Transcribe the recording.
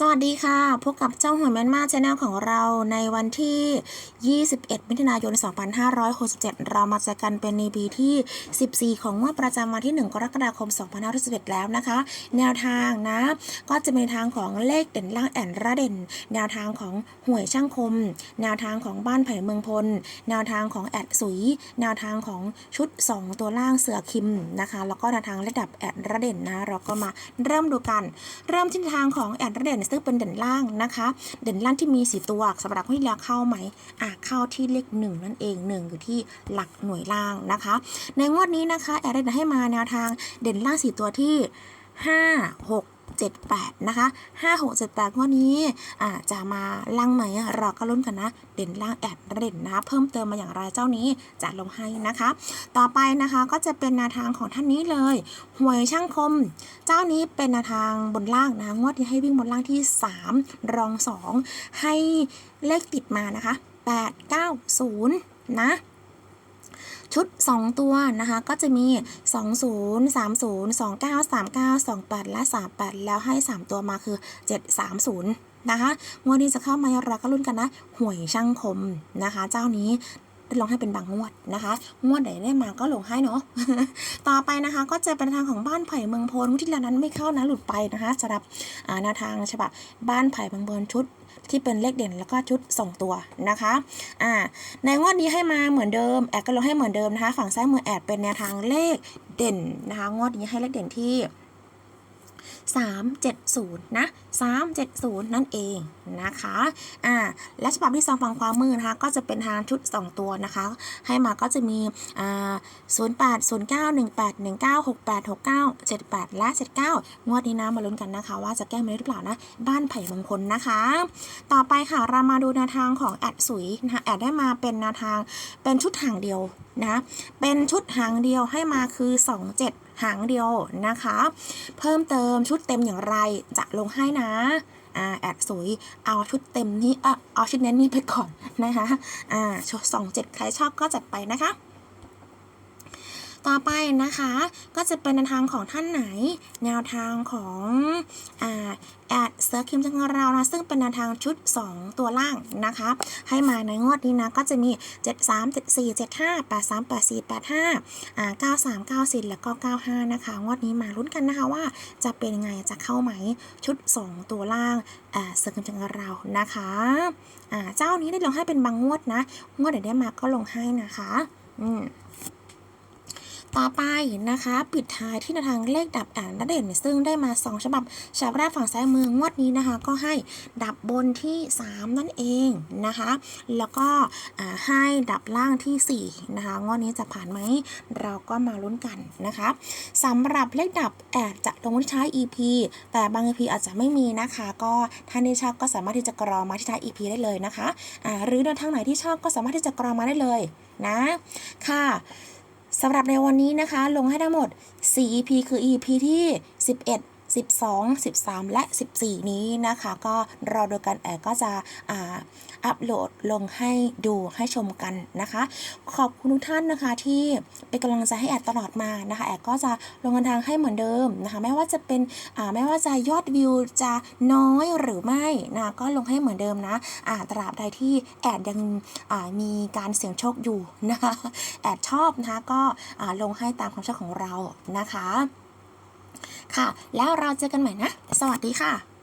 สวัสดีค่ะ พบกับเจ้าหัวแมนมาชแนลของเราในวันที่ 21 มิถุนายน 2567 เรามาเจอกันเป็นในปีที่ 14 ของงวดประจำวันที่ 1 กรกฎาคม 2561 แล้วนะคะ แนวทางนะ ก็จะเป็นทางของเลขเด่นล่างแอนระเด่น แนวทางของหวยช่างคม แนวทางของบ้านไผ่เมืองพล แนวทางของแอดสุย แนวทางของชุด 2 ตัวล่างเสือคิมนะคะ แล้วก็แนวทางระดับแอดระเด่นนะ เราก็มาเริ่มดูกัน เริ่มที่ทางของแอดระเด่นซึ่งเป็นเด่นล่างนะคะ เด่นล่างที่มีสีตัวสำหรับให้แล้วเข้าไหมอะเข้าที่เลขหนึ่งนั่นเองหนึ่งอยู่ที่หลักหน่วยล่างนะคะ ในงวดนี้นะคะแอร์ได้ให้มาแนวทางเด่นล่างสีตัวที่ห้า หกเจ็ดแปดนะคะห้าหกเจ็ดแปดงวนี้อาจะมาล่างไหมเราก็ลุ้นกันนะ เด่นล่างแอดเด่นนะ เพิ่มเติมมาอย่างไรเจ้านี้จะลงให้นะคะ ต่อไปนะคะก็จะเป็นแนวทางของท่านนี้เลยหวยช่างคม เจ้านี้เป็นแนวทางบนล่างนะงวดที่ให้วิ่งบนล่างที่ 3 รอง 2 ให้เลขติดมานะคะ 8 9 0 นะ ชุด 2 ตัวนะคะก็จะมี 20 30 29 39 28 และ 38 แล้วให้ 3 ตัวมาคือ 730นะคะงวดนี้จะเข้ามาเราก็รุ่นกันนะหวยช่างคมนะคะ เจ้านี้ ลงให้เป็นบางงวดนะคะ งวดไหนได้มาก็ลงให้เนาะ ต่อไปนะคะก็จะเป็นทางของบ้านไผ่เมืองพลที่แล้วนั้นไม่เข้านะหลุดไปนะคะสำหรับแนวทางฉบับบ้านไผ่เมืองพลชุดที่เป็นเลขเด่นแล้วก็ชุดส่งตัวนะคะอ่าในงวดนี้ให้มาเหมือนเดิมแอดก็ลงให้เหมือนเดิมนะคะ ฝั่งซ้ายมือแอดเป็นแนวทางเลขเด่นนะคะ งวดนี้ให้เลขเด่นที่ 370 นะ 370 นั่นเองนะคะ อ่า และฉบับที่ 2 ฝั่งขวามือนะคะ ก็จะเป็นทางชุด 2 ตัวนะคะ ให้มาก็จะมี อ่า 08 09 18 19 68 69 78 และ 79 งวดนี้นะ มาลุ้นกันนะคะ ว่าจะแก้มือหรือเปล่านะ บ้านไผ่มงคลนะคะ ต่อไปค่ะ เรามาดูแนวทางของแอดสุยนะคะ แอดได้มาเป็นแนวทาง เป็นชุดหางเดียวนะ เป็นชุดหางเดียวให้มาคือ 27 หางเดียวนะคะ เพิ่มเติมชุดเต็มอย่างไรจะลงให้นะอ่าแอดสวยเอาชุดเต็มนี้อะเอาชุดเน้นนี้ไปก่อนนะคะอ่าสองเจ็ดใครชอบก็จัดไปนะคะ ต่อไปนะคะก็จะเป็นแนวทางของท่านไหน แนวทางของแอดเซิร์ฟคิมจังเรานะซึ่งเป็นแนวทางชุด 2 ตัวล่างนะคะ ให้มาในงวดนี้นะก็จะมี 7 3 7 4 7 5 8 3 8 4 8 5อ่า9 3 9 4 แล้วก็ 95 นะคะ งวดนี้มาลุ้นกันนะคะว่าจะเป็นไงจะเข้าไหมชุด 2 ตัวล่างอ่าเซิร์ฟคิมจังเรานะคะอ่าเจ้านี้ได้ลงให้เป็นบางงวดนะ งวดไหนได้มาก็ลงให้นะคะ อืม ต่อไปนะคะ ปิดท้ายที่แนวทางเลขดับอ่านและเด่นซึ่งได้มา 2 ฉบับฉบับแรกฝั่งซ้ายมืองวดนี้นะคะ ก็ให้ดับบนที่ 3 นั่นเองนะคะ แล้วก็ให้ดับล่างที่ 4 นะคะ งวดนี้จะผ่านไหมเราก็มาลุ้นกันนะคะสำหรับเลขดับแอดจะลงที่ท้าย EP แต่บาง EP อาจจะไม่มีนะคะ ก็ท่านที่ชอบก็สามารถที่จะกรอมาที่ท้าย EP ได้เลยนะคะหรือแนทางไหนที่ชอบก็สามารถที่จะกรอมาได้เลยนะค่ะ สำหรับในวันนี้นะคะ ลงให้ทั้งหมด 4 EP คือ EP ที่ 11 12 13 และ 14 นี้นะคะ ก็รอดูกันแอดก็จะอ่าอัปโหลดลงให้ดูให้ชมกันนะคะ ขอบคุณทุกท่านนะคะที่เป็นกำลังใจให้แอดตลอดมานะคะ แอดก็จะลงกันทางให้เหมือนเดิมนะคะ ไม่ว่าจะเป็นอ่าไม่ว่าจะยอดวิวจะน้อยหรือไม่นะก็ลงให้เหมือนเดิมนะอ่าตราบใดที่แอดยังอ่ามีการเสี่ยงโชคอยู่นะคะ แอดชอบนะคะก็อ่าลงให้ตามความชอบของเรานะคะ ค่ะ แล้วเราเจอกันใหม่นะ สวัสดีค่ะ